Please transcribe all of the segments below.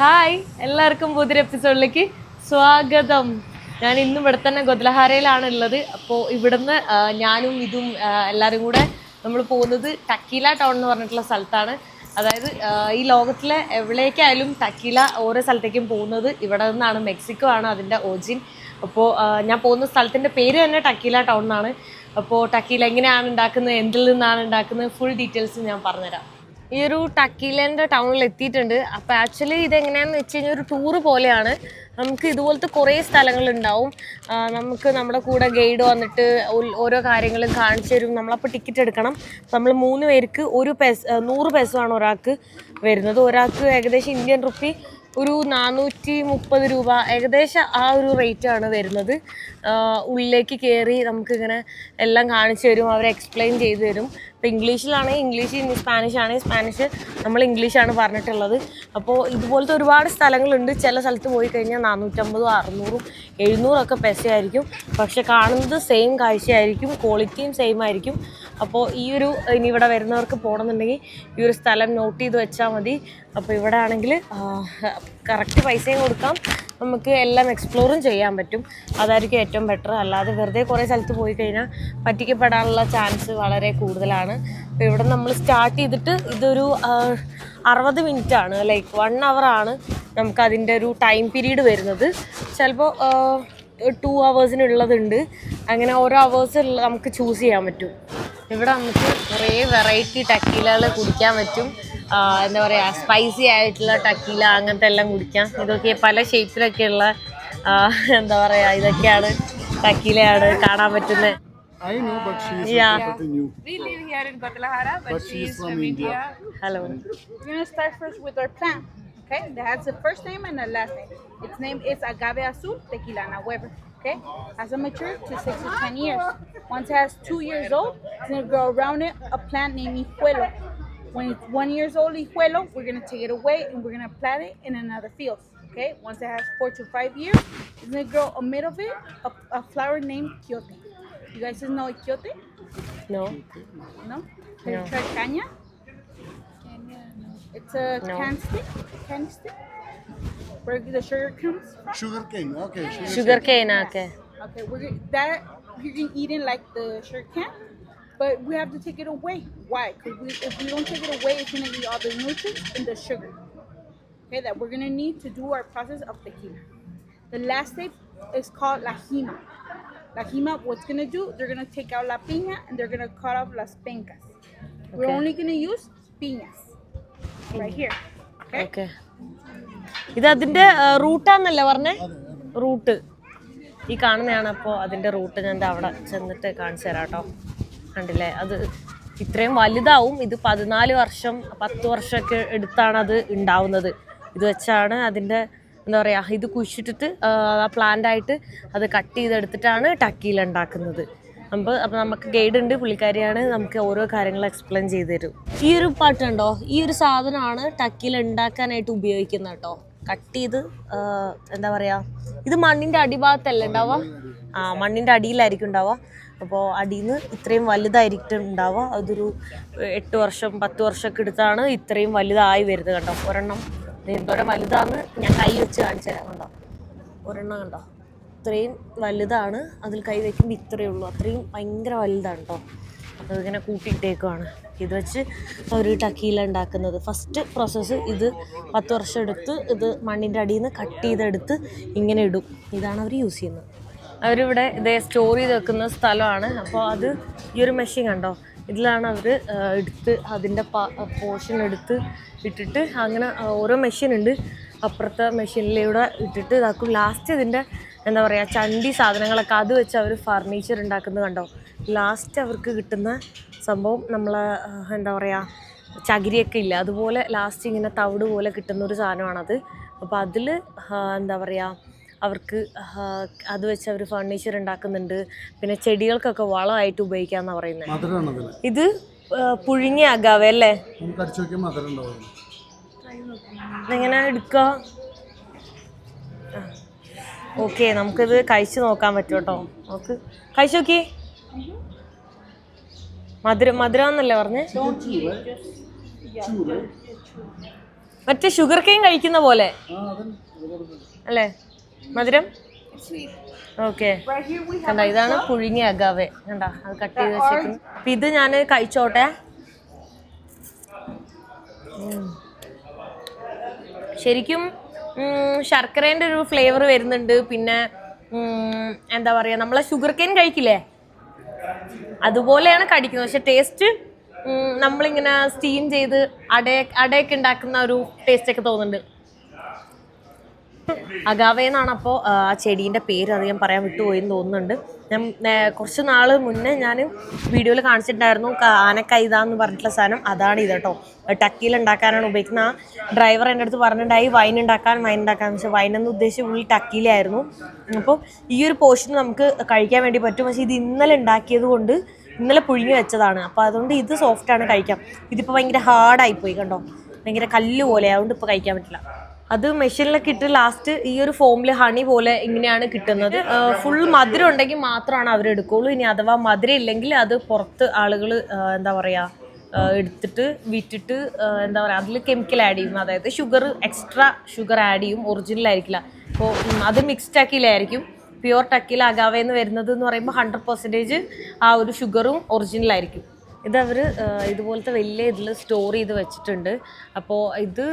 Hi എല്ലാവർക്കും പുതിയൊരു എപ്പിസോഡിലേക്ക് സ്വാഗതം. ഞാൻ ഇന്നും ഇവിടെ തന്നെ ഗൊദ്ലഹാരയിലാണ് ഉള്ളത് അപ്പോൾ ഇവിടുന്ന് ഞാനും ഇതും എല്ലാവരും കൂടെ നമ്മൾ പോകുന്നത് ടക്കീല ടൗൺ എന്ന് പറഞ്ഞിട്ടുള്ള സ്ഥലത്താണ്. അതായത് ഈ ലോകത്തിലെ എവിടേക്കായാലും ടക്കീല ഓരോ സ്ഥലത്തേക്കും പോകുന്നത് ഇവിടെ നിന്നാണ്. മെക്സിക്കോ ആണ് അതിന്റെ ഓജിൻ അപ്പോൾ ഞാൻ പോകുന്ന സ്ഥലത്തിന്റെ പേര് തന്നെ ടക്കീല ടൗൺ എന്നാണ്. അപ്പോൾ ടക്കീല എങ്ങനെയാണ് ഉണ്ടാക്കുന്നത് എന്തിൽ നിന്നാണ് ഉണ്ടാക്കുന്നത് ഫുൾ ഡീറ്റെയിൽസ് ഞാൻ പറഞ്ഞുതരാം. ഈ ഒരു ടക്കിലന്റെ ടൗണിൽ എത്തിയിട്ടുണ്ട്. അപ്പോൾ ആക്ച്വലി ഇതെങ്ങനെയാന്ന് വെച്ച് കഴിഞ്ഞാൽ ഒരു ടൂറ് പോലെയാണ്. നമുക്ക് ഇതുപോലത്തെ കുറേ സ്ഥലങ്ങളുണ്ടാവും. നമുക്ക് നമ്മുടെ കൂടെ ഗൈഡ് വന്നിട്ട് ഓരോ കാര്യങ്ങളും കാണിച്ചു തരും. നമ്മളപ്പോൾ ടിക്കറ്റ് എടുക്കണം. നമ്മൾ മൂന്ന് പേർക്ക് ഒരു പെസ് നൂറ് പെസമാണ് ഒരാൾക്ക് വരുന്നത്. ഒരാൾക്ക് ഏകദേശം ഇന്ത്യൻ റുപ്പി ഒരു നാനൂറ്റി മുപ്പത് രൂപ ഏകദേശം ആ ഒരു റേറ്റാണ് വരുന്നത്. ഉള്ളിലേക്ക് കയറി നമുക്കിങ്ങനെ എല്ലാം കാണിച്ചു തരും. അവർ എക്സ്പ്ലെയിൻ ചെയ്തു തരും. ഇപ്പോൾ ഇംഗ്ലീഷിലാണെങ്കിൽ ഇംഗ്ലീഷ് സ്പാനിഷ് ആണെങ്കിൽ സ്പാനിഷ് നമ്മൾ ഇംഗ്ലീഷാണ് പറഞ്ഞിട്ടുള്ളത്. അപ്പോൾ ഇതുപോലത്തെ ഒരുപാട് സ്ഥലങ്ങളുണ്ട്. ചില സ്ഥലത്ത് പോയി കഴിഞ്ഞാൽ നാനൂറ്റമ്പതും അറുന്നൂറും എഴുന്നൂറും ഒക്കെ പെസയായിരിക്കും. പക്ഷെ കാണുന്നത് സെയിം കാഴ്ചയായിരിക്കും ക്വാളിറ്റിയും സെയിം ആയിരിക്കും. അപ്പോൾ ഈ ഒരു ഇനി ഇവിടെ വരുന്നവർക്ക് പോകണമെന്നുണ്ടെങ്കിൽ ഈ ഒരു സ്ഥലം നോട്ട് ചെയ്ത് വെച്ചാൽ മതി. അപ്പോൾ ഇവിടെ ആണെങ്കിൽ കറക്റ്റ് പൈസയും കൊടുക്കാം. നമുക്ക് എല്ലാം എക്സ്പ്ലോറും ചെയ്യാൻ പറ്റും. അതായിരിക്കും ഏറ്റവും ബെറ്റർ അല്ലാതെ വെറുതെ കുറേ സ്ഥലത്ത് പോയി കഴിഞ്ഞാൽ പറ്റിക്കപ്പെടാനുള്ള ചാൻസ് വളരെ കൂടുതലാണ്. അപ്പോൾ ഇവിടെ നമ്മൾ സ്റ്റാർട്ട് ചെയ്തിട്ട് ഇതൊരു അറുപത് മിനിറ്റ് ആണ്. ലൈക്ക് വൺ ആണ് നമുക്ക് അതിന്റെ ഒരു ടൈം പീരീഡ് വരുന്നത്. ചിലപ്പോൾ ടു അവേഴ്സിനുള്ളതുണ്ട് അങ്ങനെ ഓരോ അവേഴ്സ് നമുക്ക് ചൂസ് ചെയ്യാൻ പറ്റും. ഇവിടെ നമുക്ക് കുറേ വെറൈറ്റി ടക്കീലകൾ കുടിക്കാൻ പറ്റും. എന്താ പറയുക സ്പൈസി ആയിട്ടുള്ള ടക്കീല അങ്ങനത്തെ എല്ലാം കുടിക്കാം ഇതൊക്കെ പല ഷേപ്പിലൊക്കെയുള്ള ആ, എന്താ പറയുക ഇതൊക്കെയാണ് ടക്കീലയാണ് കാണാൻ പറ്റുന്നത് I know, but she's Yeah. completely new. We live here in Guadalajara, but, But she's, she's from, from India. India. Hello We're gonna start first with our plant. Okay, that has a first name and a last name. Its name is agave azul tequilana Weber. Okay, has a mature to six to ten years. Once it has two years old, it's gonna grow around it a plant named hijuelo. When it's one years old hijuelo, we're gonna take it away and we're gonna plant it in another field. Okay, once it has four to five years, it's gonna grow a middle of it a, a flower named quiote. You guys know kiote? quiote? No. No? Have you tried caña? Caña. It's a no. can stick. Can stick. Where the sugar comes from? Sugar cane, okay. Sugar, sugar cane, cane, okay. Okay, we're, that you can eat it like the sugar can, but we have to take it away. Why? Because we, if we don't take it away, it's gonna eat all the nutrients and the sugar. Okay, that we're gonna need to do our process of tequila. The last step is called la jima. La jima, what's gonna do? They're gonna take out la piña and they're gonna cut off las pencas. We're Okay. only gonna use piñas right here. Okay. Okay ഇത് അതിന്റെ റൂട്ടാന്നല്ലേ പറഞ്ഞേ root ഈ കാണുന്നതാണ് അപ്പോൾ അതിന്റെ root ഞാൻ അവിടെ ചെന്നിട്ട് കാണിച്ചു തരാം കേട്ടോ. കണ്ടില്ലേ? അത് ഇത്രയും വലുതാവും. ഇത് പതിനാല് വർഷം പത്ത് വർഷമൊക്കെ എടുത്താണ് അത് ഉണ്ടാവുന്നത്. ഇത് വെച്ചാണ് അതിന്റെ എന്താ പറയുക ഇത് കുഴിച്ചിട്ടിട്ട് ആ പ്ലാന്റായിട്ട് അത് കട്ട് ചെയ്തെടുത്തിട്ടാണ് ടക്കിയിൽ ഉണ്ടാക്കുന്നത്. അപ്പോൾ അപ്പോൾ നമുക്ക് ഗൈഡ് ഉണ്ട് പുള്ളിക്കാരിയാണ് നമുക്ക് ഓരോ കാര്യങ്ങൾ എക്സ്പ്ലെയിൻ ചെയ്തു തരും. ഈ ഒരു പാട്ടുണ്ടോ ഈ ഒരു സാധനമാണ് ടക്കിയിൽ ഉണ്ടാക്കാനായിട്ട് ഉപയോഗിക്കുന്നത് കേട്ടോ. കട്ട് ചെയ്ത് എന്താ പറയാ ഇത് മണ്ണിന്റെ അടിഭാഗത്തല്ലേ ഉണ്ടാവുക? ആ മണ്ണിന്റെ അടിയിലായിരിക്കും ഉണ്ടാവുക. അപ്പോൾ അടിയിൽ നിന്ന് ഇത്രയും വലുതായിരിക്കും ഉണ്ടാവുക അതൊരു എട്ട് വർഷം പത്ത് വർഷമൊക്കെ എടുത്താണ് ഇത്രയും വലുതായി വരുന്നത് കണ്ടോ? ഒരെണ്ണം എന്തോരം വലുതാന്ന് ഞാൻ കൈ വെച്ച് കാണിച്ചു തരാം കണ്ടോ? ഒരെണ്ണം കണ്ടോ? ഇത്രയും വലുതാണ്. അതിൽ കൈ വയ്ക്കുമ്പോൾ ഇത്രയേ ഉള്ളൂ. അത്രയും ഭയങ്കര വലുതാണ് കേട്ടോ. അതിങ്ങനെ കൂട്ടിയിട്ടേക്കുവാണ്. ഇത് വെച്ച് ഒരു ടക്കീല ഉണ്ടാക്കുന്നത്. ഫസ്റ്റ് പ്രോസസ്സ് ഇത് പത്ത് വർഷം എടുത്ത് ഇത് മണ്ണിന്റെ അടിയിൽ നിന്ന് കട്ട് ചെയ്തെടുത്ത് ഇങ്ങനെ ഇടും. ഇതാണ് അവർ യൂസ് ചെയ്യുന്നത്. അവരിവിടെ ഇതേ സ്റ്റോർ ചെയ്ത് വെക്കുന്ന സ്ഥലമാണ്. അപ്പോൾ അത് ഈ ഒരു മെഷീൻ കണ്ടോ? ഇതിലാണ് അവർ എടുത്ത് അതിന്റെ പോർഷൻ എടുത്ത് ഇട്ടിട്ട് അങ്ങനെ ഓരോ മെഷീൻ ഉണ്ട്. അപ്പുറത്തെ മെഷീനിലൂടെ ഇട്ടിട്ട് ഇതാക്കും. ലാസ്റ്റ് ഇതിന്റെ എന്താ പറയുക ചണ്ടി സാധനങ്ങളൊക്കെ അത് വെച്ച് അവർ ഫർണിച്ചർ ഉണ്ടാക്കുന്നത് കണ്ടോ? ലാസ്റ്റ് അവർക്ക് കിട്ടുന്ന സംഭവം നമ്മൾ എന്താ പറയുക ചകിരിയൊക്കെ ഇല്ല? അതുപോലെ ലാസ്റ്റ് ഇങ്ങനെ തവിട് പോലെ കിട്ടുന്ന ഒരു സാധനമാണത് അപ്പോൾ അതിൽ എന്താ പറയുക അവർക്ക് അത് വെച്ച് അവർ ഫർണിച്ചർ ഉണ്ടാക്കുന്നുണ്ട് പിന്നെ ചെടികൾക്കൊക്കെ വളമായിട്ട് ഉപയോഗിക്കാമെന്നാണ് പറയുന്നത് ഇത് പുഴുങ്ങിയ അകാവേ അല്ലേ? ഇങ്ങനെ എടുക്കുക ഓക്കെ നമുക്കിത് കഴിച്ചു നോക്കാൻ പറ്റും കേട്ടോ നമുക്ക് കഴിച്ചു നോക്കി. മധുരം മധുരം എന്നല്ലേ പറഞ്ഞേ? മറ്റേ ഷുഗർ കെയിൻ കഴിക്കുന്ന പോലെ. അല്ലേ? മധുരം? ഓക്കെ. കണ്ട ഇതാണ് പുഴുങ്ങിയ അഗാവെ. കണ്ട അത് കട്ട് ചെയ്ത് വെച്ചേക്കുന്നു. അപ്പൊ ഇത് ഞാൻ കഴിച്ചോട്ടെ. ശരിക്കും ഉം, ശർക്കരേന്റെ ഒരു ഫ്ലേവർ വരുന്നുണ്ട്. പിന്നെ എന്താ പറയാ നമ്മളെ ഷുഗർ കെയിൻ കഴിക്കില്ലേ? അതുപോലെയാണ് കടിക്കുന്നത്. പക്ഷെ ടേസ്റ്റ് നമ്മളിങ്ങനെ സ്റ്റീം ചെയ്ത് അട അടയൊക്കെ ഉണ്ടാക്കുന്ന ഒരു ടേസ്റ്റ് ഒക്കെ തോന്നുന്നുണ്ട്. അഗാവേ അപ്പോൾ ആ ചെടീന്റെ പേര് അത് ഞാൻ പറയാൻ വിട്ടുപോയെന്ന് തോന്നുന്നുണ്ട്. ഞാൻ കുറച്ച് നാൾ മുന്നേ ഞാൻ വീഡിയോയിൽ കാണിച്ചിട്ടുണ്ടായിരുന്നു ആനക്കൈതാന്ന് പറഞ്ഞിട്ടുള്ള സാധനം. അതാണ് ഇത് കേട്ടോ. ടക്കിയിൽ ഉണ്ടാക്കാനാണ് ഉപയോഗിക്കുന്നത്. ആ ഡ്രൈവർ എന്റെ അടുത്ത് പറഞ്ഞിട്ടുണ്ടായി വൈൻ ഉണ്ടാക്കാൻ വൈൻ ഉണ്ടാക്കാൻ. പക്ഷേ വൈൻ എന്ന് ഉദ്ദേശിച്ച് ഉള്ളിൽ ടക്കിയിലായിരുന്നു. അപ്പോൾ ഈ ഒരു പോർഷൻ നമുക്ക് കഴിക്കാൻ വേണ്ടി പറ്റും. പക്ഷേ ഇത് ഇന്നലെ ഉണ്ടാക്കിയത് കൊണ്ട് ഇന്നലെ പുഴുങ്ങി വെച്ചതാണ്. അപ്പോൾ അതുകൊണ്ട് ഇത് സോഫ്റ്റാണ് കഴിക്കാം. ഇതിപ്പോൾ ഭയങ്കര ഹാർഡായിപ്പോയി കണ്ടോ. ഭയങ്കര കല്ല് പോലെ അതുകൊണ്ട് ഇപ്പോൾ കഴിക്കാൻ പറ്റില്ല. അത് മെഷീനിലൊക്കെ ഇട്ട് ലാസ്റ്റ് ഈ ഒരു ഫോമിൽ ഹണി പോലെ ഇങ്ങനെയാണ് കിട്ടുന്നത്. ഫുൾ മധുരം ഉണ്ടെങ്കിൽ മാത്രമാണ് അവർ എടുക്കുള്ളൂ. ഇനി അഥവാ മധുരം ഇല്ലെങ്കിൽ അത് പുറത്ത് ആളുകൾ എന്താ പറയുക എടുത്തിട്ട് വിറ്റിട്ട് എന്താ പറയുക അതിൽ കെമിക്കൽ ആഡ് ചെയ്യും അതായത് ഷുഗർ എക്സ്ട്രാ ഷുഗർ ആഡ് ചെയ്യും ഒറിജിനൽ ആയിരിക്കില്ല. അപ്പോൾ അത് മിക്സ്ഡ് ടക്കിലായിരിക്കും പ്യുവർ ടക്കിൽ അഗാവെന്ന് വരുന്നത് എന്ന് പറയുമ്പോൾ ഹൺഡ്രഡ് പെർസെന്റേജ് ആ ഒരു ഷുഗറും ഒറിജിനൽ ആയിരിക്കും. ഇത് അവർ ഇതുപോലത്തെ വലിയ ഇതിൽ സ്റ്റോർ ചെയ്ത് വെച്ചിട്ടുണ്ട്. അപ്പോൾ ഇത്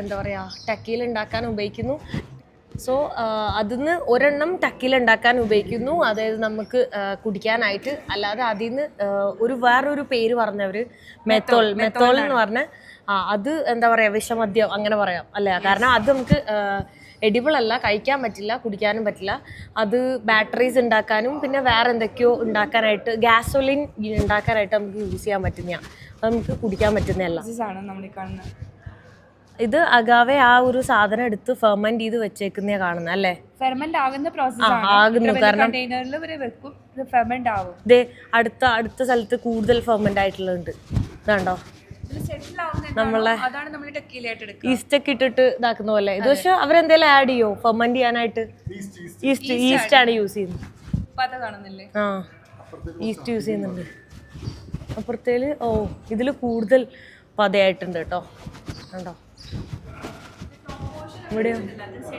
എന്താ പറയുക ടക്കിയിൽ ഉണ്ടാക്കാൻ ഉപയോഗിക്കുന്നു. സോ അതിൽ നിന്ന് ഒരെണ്ണം ടക്കിയിൽ ഉണ്ടാക്കാൻ ഉപയോഗിക്കുന്നു. അതായത് നമുക്ക് കുടിക്കാനായിട്ട്. അല്ലാതെ അതിൽ നിന്ന് ഒരു വേറൊരു പേര് പറഞ്ഞവർ മെത്തോൾ മെത്തോൾ എന്ന് പറഞ്ഞ ആ അത് എന്താ പറയുക വിഷമദ്യം അങ്ങനെ പറയാം അല്ലേ? കാരണം അത് നമുക്ക് എഡിബിൾ അല്ല കഴിക്കാൻ പറ്റില്ല കുടിക്കാനും പറ്റില്ല. അത് ബാറ്ററീസ് ഉണ്ടാക്കാനും പിന്നെ വേറെ എന്തൊക്കെയോ ഉണ്ടാക്കാനായിട്ട് ഗ്യാസോലിൻ ഉണ്ടാക്കാനായിട്ട് നമുക്ക് യൂസ് ചെയ്യാൻ പറ്റുന്നതാണ് അത് നമുക്ക് കുടിക്കാൻ പറ്റുന്നതല്ല. ഇത് അഗാവെ ആ ഒരു സാധനം എടുത്ത് ഫെർമെന്റ് ചെയ്ത് വെച്ചേക്കുന്നേ കാണുന്ന അല്ലേ? ഫെർമെന്റ് ആകുന്ന പ്രോസസ് ആകുന്നു, കാരണം- വെക്കും ഫെർമെന്റ് ആവും. ദേ അടുത്ത അടുത്ത സ്ഥലത്ത് കൂടുതൽ ഫെർമെന്റ് ആയിട്ടുള്ളത് ഉണ്ട് ഇതാണ്ടോ? ആവുന്ന നമ്മളെ അതാണ് നമ്മൾ ടക്കീലായിട്ട് എടുക്കുക. ഈസ്റ്റ് ഒക്കെ ഇട്ടിട്ട് ഇതാക്കുന്ന പോലെ. ഇത് പക്ഷെ അവരെന്തെങ്കിലും ആഡ് ചെയ്യോ? ഫെർമെന്റ് ചെയ്യാനായിട്ട്? ഈസ്റ്റ് ഈസ്റ്റ് ആണ് യൂസ് ചെയ്യുന്നത്. പത കാണുന്നില്ലേ? ആ. ഈസ്റ്റ് യൂസ് ചെയ്യുന്നുണ്ട്. അപ്പുറത്തേൽ ഓ ഇതിൽ കൂടുതൽ പതയായിട്ടുണ്ട് കേട്ടോ. കണ്ടോ? ഇവിടെ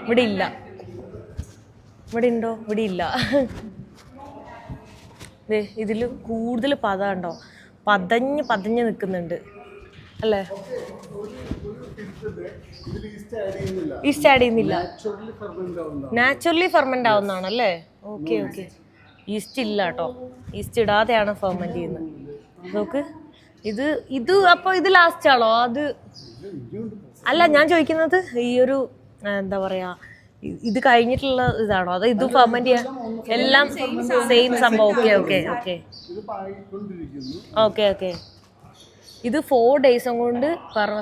ഇവിടെ ഇല്ല. ഇവിടെ ഉണ്ടോ? ഇവിടെ ഇല്ല. ദേ ഇതിൽ കൂടുതൽ പത ഉണ്ടോ പതഞ്ഞ് പതഞ്ഞ് നിൽക്കുന്നുണ്ട് അല്ലേ? ഈസ്റ്റ് ആഡ് ചെയ്യുന്നില്ല. നാച്ചുറലി ഫെർമെന്റ് ആവുന്നതാണ് അല്ലേ ഓക്കെ ഓക്കെ ഈസ്റ്റ് ഇല്ല കേട്ടോ. ഈസ്റ്റ് ഇടാതെയാണ് ഫെർമെന്റ് ചെയ്യുന്നത്. നോക്ക്. ഇത് ഇത് അപ്പൊ ഇത് ലാസ്റ്റ് ആണോ? അത് അല്ല ഞാൻ ചോദിക്കുന്നത് ഈ ഒരു എന്താ പറയാ ഇത് കഴിഞ്ഞിട്ടുള്ള ഇതാണോ? അതോ ഇത് ഫെർമെന്റ് ചെയ്യാൻ എല്ലാം സെയിം സംഭവം. Okay okay okay okay okay ഇത് ഫോർ ഡേയ്സും കൊണ്ട്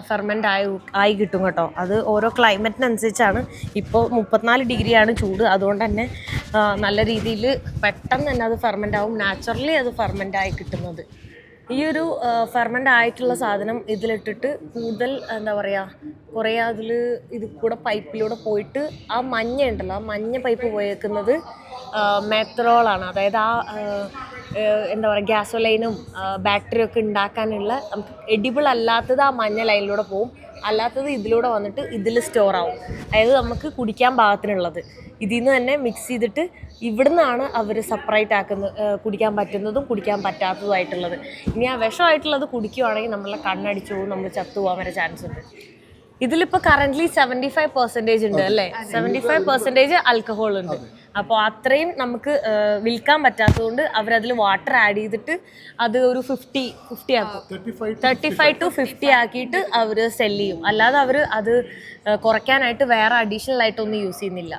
ഫെർമെന്റ് ആയി ആയി കിട്ടും കേട്ടോ. അത് ഓരോ ക്ലൈമറ്റിനനുസരിച്ചാണ് ഇപ്പോൾ മുപ്പത്തിനാല് ഡിഗ്രിയാണ് ചൂട്. അതുകൊണ്ട് തന്നെ നല്ല രീതിയിൽ പെട്ടെന്ന് തന്നെ അത് ഫെർമെന്റ് ആവും. നാച്ചുറലി അത് ഫെർമെന്റ് ആയി കിട്ടുന്നത്. ഈ ഒരു ഫെർമെന്റ് ആയിട്ടുള്ള സാധനം ഇതിലിട്ടിട്ട് കൂടുതൽ എന്താ പറയുക കുറേ അതിൽ ഇത് കൂടെ പൈപ്പിലൂടെ പോയിട്ട് ആ മഞ്ഞ ഉണ്ടല്ലോ ആ മഞ്ഞ പൈപ്പ് പോയേക്കുന്നത് മെത്രോളാണ് അതായത് ആ എന്താ പറയുക ഗ്യാസോലൈനും ബാറ്ററി ഒക്കെ ഉണ്ടാക്കാനുള്ള നമുക്ക് എഡിബിൾ അല്ലാത്തത് ആ മഞ്ഞ ലൈനിലൂടെ പോകും അല്ലാത്തത് ഇതിലൂടെ വന്നിട്ട് ഇതിൽ സ്റ്റോർ ആവും. അതായത് നമുക്ക് കുടിക്കാൻ പാകത്തിനുള്ളത്. ഇതിൽ നിന്ന് തന്നെ മിക്സ് ചെയ്തിട്ട് ഇവിടുന്നാണ് അവർ സെപ്പറേറ്റ് ആക്കുന്നത് കുടിക്കാൻ പറ്റുന്നതും കുടിക്കാൻ പറ്റാത്തതുമായിട്ടുള്ളത്. ഇനി ആ വിഷമായിട്ടുള്ളത് കുടിക്കുവാണെങ്കിൽ നമ്മളെ കണ്ണടിച്ചു പോകും നമ്മൾ ചത്തുപോകാൻ വരെ ചാൻസ് ഉണ്ട്. ഇതിലിപ്പോൾ കറന്റ് സെവന്റി ഫൈവ് പെർസെന്റേജ് ഉണ്ട് അല്ലേ? സെവന്റി ഫൈവ് പെർസെന്റേജ് ആൽക്കഹോൾ ഉണ്ട്. അപ്പോൾ അത്രയും നമുക്ക് വിൽക്കാൻ പറ്റാത്തതുകൊണ്ട് അവരതിൽ വാട്ടർ ആഡ് ചെയ്തിട്ട് അത് ഒരു ഫിഫ്റ്റി ഫിഫ്റ്റി ആക്കും. Thirty five thirty five to fifty ആക്കിയിട്ട് അവർ സെൽ ചെയ്യും. അല്ലാതെ അവർ അത് കുറയ്ക്കാനായിട്ട് വേറെ അഡീഷണൽ ആയിട്ടൊന്നും യൂസ് ചെയ്യുന്നില്ല.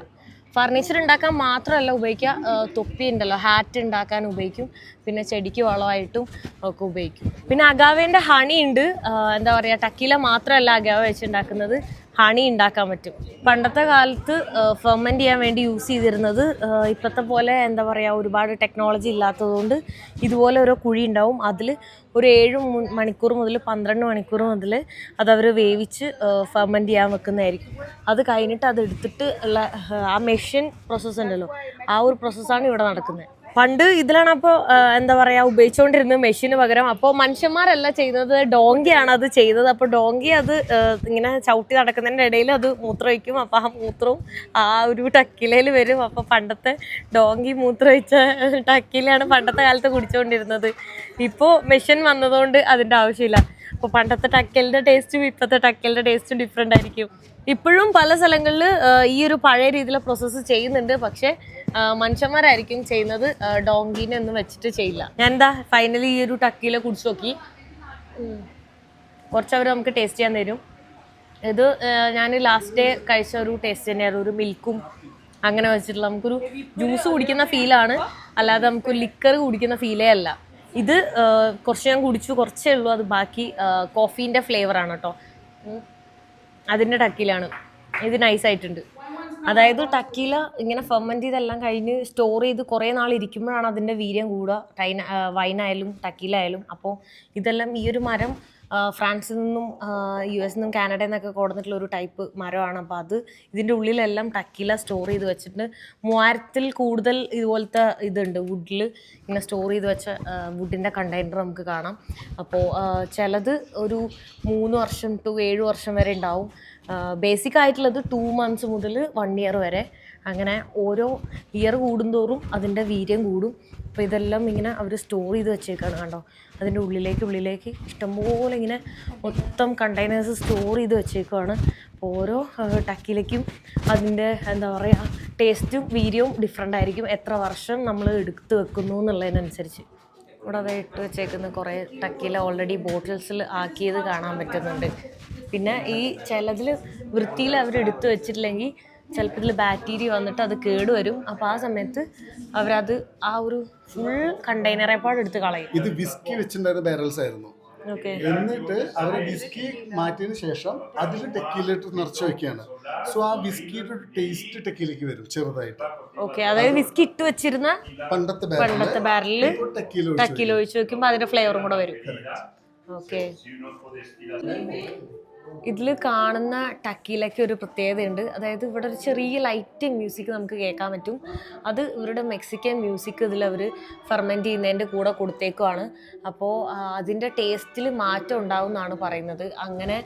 ഫർണിച്ചർ ഉണ്ടാക്കാൻ മാത്രമല്ല ഉപയോഗിക്കുക. തൊപ്പി ഉണ്ടല്ലോ ഹാറ്റ് ഉണ്ടാക്കാൻ ഉപയോഗിക്കും. പിന്നെ ചെടിക്ക് വളമായിട്ടും ഒക്കെ ഉപയോഗിക്കും. പിന്നെ അഗാവേന്റെ ഹണി ഉണ്ട്. എന്താ പറയുക ടക്കീല മാത്രമല്ല അഗാവ വെച്ചുണ്ടാക്കുന്നത് ഹണി ഉണ്ടാക്കാൻ പറ്റും. പണ്ടത്തെ കാലത്ത് ഫെർമെന്റ് ചെയ്യാൻ വേണ്ടി യൂസ് ചെയ്തിരുന്നത് ഇപ്പോഴത്തെ പോലെ എന്താ പറയുക ഒരുപാട് ടെക്നോളജി ഇല്ലാത്തതുകൊണ്ട് ഇതുപോലെ ഓരോ കുഴി ഉണ്ടാവും അതിൽ ഒരു ഏഴ് മണിക്കൂർ മുതൽ പന്ത്രണ്ട് മണിക്കൂർ മുതൽ അതവർ വേവിച്ച് ഫെർമെന്റ് ചെയ്യാൻ വെക്കുന്നതായിരിക്കും. അത് കഴിഞ്ഞിട്ട് അത് എടുത്തിട്ട് ഉള്ള ആ മെഷീൻ പ്രോസസ്സ് ഉണ്ടല്ലോ ആ ഒരു പ്രോസസ്സാണ് ഇവിടെ നടക്കുന്നത്. പണ്ട് ഇതിലാണ് അപ്പോൾ എന്താ പറയാ ഉപയോഗിച്ചുകൊണ്ടിരുന്നത് മെഷീന് പകരം. അപ്പോൾ മനുഷ്യന്മാരല്ല ചെയ്യുന്നത് ഡോങ്കിയാണ് അത് ചെയ്തത്. അപ്പോൾ ഡോങ്കി അത് ഇങ്ങനെ ചവിട്ടി നടക്കുന്നതിന്റെ ഇടയിൽ അത് മൂത്രമൊഴിക്കും അപ്പോൾ ആ മൂത്രവും ആ ഒരു ടക്കിലയിൽ വരും. അപ്പോൾ പണ്ടത്തെ ഡോങ്കി മൂത്രമൊഴിച്ച ടക്കിലാണ് പണ്ടത്തെ കാലത്ത് കുടിച്ചുകൊണ്ടിരുന്നത് ഇപ്പോൾ മെഷീൻ വന്നതുകൊണ്ട് അതിന്റെ ആവശ്യമില്ല. അപ്പോൾ പണ്ടത്തെ ടക്കലിന്റെ ടേസ്റ്റും ഇപ്പോഴത്തെ ടക്കലിന്റെ ടേസ്റ്റും ഡിഫറെന്റ് ആയിരിക്കും. ഇപ്പോഴും പല സ്ഥലങ്ങളിൽ ഈ ഒരു പഴയ രീതിയിലെ പ്രോസസ്സ് ചെയ്യുന്നുണ്ട്. പക്ഷേ മനുഷ്യന്മാരായിരിക്കും ചെയ്യുന്നത് ഡോങ്കീനെ ഒന്നും വെച്ചിട്ട് ചെയ്യില്ല. ഞാൻ എന്താ ഫൈനലി ഈ ഒരു ടക്കിയിലെ കുടിച്ചു നോക്കി. കുറച്ചവർ നമുക്ക് ടേസ്റ്റ് ചെയ്യാൻ തരും. ഇത് ഞാൻ ലാസ്റ്റ് ഡേ കഴിച്ച ഒരു ടേസ്റ്റ് തന്നെയായിരുന്നു. ഒരു മിൽക്കും അങ്ങനെ വെച്ചിട്ടുള്ള നമുക്കൊരു ജ്യൂസ് കുടിക്കുന്ന ഫീലാണ് അല്ലാതെ നമുക്ക് ലിക്കർ കുടിക്കുന്ന ഫീലേ അല്ല. ഇത് കുറച്ച് ഞാൻ കുടിച്ചു കുറച്ചേ ഉള്ളൂ. അത് ബാക്കി കോഫീന്റെ ഫ്ലേവറാണ് കേട്ടോ. അതിന്റെ ടക്കിലാണ് ഇത് നൈസായിട്ടുണ്ട് അതായത് ടക്കീല ഇങ്ങനെ ഫെർമെന്റ് ചെയ്തെല്ലാം കഴിഞ്ഞ് സ്റ്റോർ ചെയ്ത് കുറേ നാൾ ഇരിക്കുമ്പോഴാണ് അതിന്റെ വീര്യം കൂടുക. ടൈന വൈനായാലും ടക്കീലായാലും അപ്പോൾ ഇതെല്ലാം ഈ ഒരു മരം ഫ്രാൻസിൽ നിന്നും യു എസ് നിന്നും കാനഡയിൽ നിന്നൊക്കെ കൊടുത്തിട്ടുള്ള ഒരു ടൈപ്പ് മരമാണ്. അപ്പോൾ അത് ഇതിന്റെ ഉള്ളിലെല്ലാം ടക്കീല സ്റ്റോർ ചെയ്ത് വെച്ചിട്ട് മൂവായിരത്തിൽ കൂടുതൽ ഇതുപോലത്തെ ഇതുണ്ട്. വുഡിൽ ഇങ്ങനെ സ്റ്റോർ ചെയ്ത് വെച്ച വുഡിന്റെ കണ്ടെയ്നർ നമുക്ക് കാണാം. അപ്പോൾ ചിലത് ഒരു മൂന്ന് വർഷം ടു ഏഴ് വർഷം വരെ ഉണ്ടാവും. ബേസിക് ആയിട്ടുള്ളത് ടു മന്ത്സ് മുതൽ വൺ ഇയർ വരെ. അങ്ങനെ ഓരോ ഇയർ കൂടുന്തോറും അതിന്റെ വീര്യം കൂടും. അപ്പോൾ ഇതെല്ലാം ഇങ്ങനെ അവർ സ്റ്റോർ ചെയ്ത് വെച്ചേക്കാണ് കണ്ടോ? അതിന്റെ ഉള്ളിലേക്ക് ഉള്ളിലേക്ക് ഇഷ്ടംപോലെ ഇങ്ങനെ മൊത്തം കണ്ടെയ്നേഴ്സ് സ്റ്റോർ ചെയ്ത് വെച്ചേക്കുവാണ്. ഓരോ ടക്കിലേക്കും അതിന്റെ എന്താ പറയുക ടേസ്റ്റും വീര്യവും ഡിഫറെന്റ് ആയിരിക്കും എത്ര വർഷം നമ്മൾ എടുത്ത് വെക്കുന്നു എന്നുള്ളതിനനുസരിച്ച്. ഇവിടെ അത് ഇട്ട് വെച്ചേക്കുന്ന കുറേ ടക്കില ഓൾറെഡി ബോട്ടിൽസിൽ ആക്കിയത് കാണാൻ പറ്റുന്നുണ്ട്. പിന്നെ ഈ ചിലതിൽ വൃത്തിയിൽ അവർ എടുത്തു വെച്ചിട്ടില്ലെങ്കിൽ ചിലപ്പോൾ ഇതിൽ ബാക്ടീരിയ വന്നിട്ട് അത് കേടുവരും. അപ്പോൾ ആ സമയത്ത് അവരത് ആ ഒരു ഫുൾ കണ്ടെയ്നറെ എടുത്ത് കളയും. ഇത് വിസ്കി വെച്ചിട്ടുണ്ടായിരുന്ന ബാരൽസ് ആയിരുന്നു. എന്നിട്ട് അവർ വിസ്കി മാറ്റിയതിന് ശേഷം അതിൽ ടെക്കിയിലിട്ട് നിറച്ച് വെക്കുകയാണ്. സോ ആ വിസ്കിയുടെ ടേസ്റ്റ് ടെക്കിയിലേക്ക് വരും ചെറുതായിട്ട്. ഓക്കെ. അതായത് വിസ്കി ഇട്ട് വെച്ചിരുന്ന പണ്ടത്തെ പണ്ടത്തെ ബാരലിൽ ടെക്കിയിൽ ടക്കിൽ ഒഴിച്ച് വെക്കുമ്പോൾ അതിന്റെ ഫ്ലേവറും കൂടെ വരും. ഓക്കെ. ഇതിൽ കാണുന്ന ടക്കിയിലൊക്കെ ഒരു പ്രത്യേകതയുണ്ട്. അതായത് ഇവിടെ ഒരു ചെറിയ ലൈറ്റ് മ്യൂസിക് നമുക്ക് കേൾക്കാൻ പറ്റും. അത് ഇവരുടെ മെക്സിക്കൻ മ്യൂസിക് ഇതിൽ അവർ ഫെർമെന്റ് ചെയ്യുന്നതിന്റെ കൂടെ കൊടുത്തേക്കുവാണ്. അപ്പോൾ അതിന്റെ ടേസ്റ്റിൽ മാറ്റം ഉണ്ടാവും എന്നാണ് പറയുന്നത്. അങ്ങനെ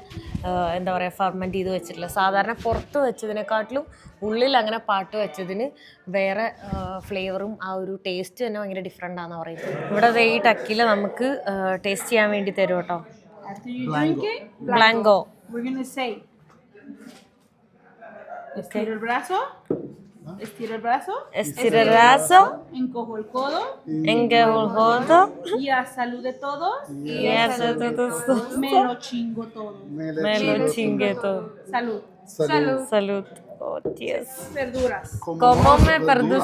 എന്താ പറയുക ഫെർമെന്റ് ചെയ്ത് വെച്ചിട്ടില്ല സാധാരണ പുറത്ത് വെച്ചതിനെക്കാട്ടിലും ഉള്ളിൽ അങ്ങനെ പാട്ട് വെച്ചതിന് വേറെ ഫ്ലേവറും ആ ഒരു ടേസ്റ്റ് തന്നെ ഭയങ്കര ഡിഫറെന്റ് ആണെന്ന് പറയുന്നത്. ഇവിടെ ഈ ടക്കില നമുക്ക് ടേസ്റ്റ് ചെയ്യാൻ വേണ്ടി തരും കേട്ടോ After you blanco. drink it, blanco. We're gonna say. Estiro el brazo. Estiro el brazo. Estiro el brazo. Encojo el codo. Encojo el codo. Y a salud de todos. Y a salud de todos. Me lo chingo todo. Me lo chingue todo. Salud. Salud. salud. Oh, Dios. Verduras. ¿Cómo me perdus?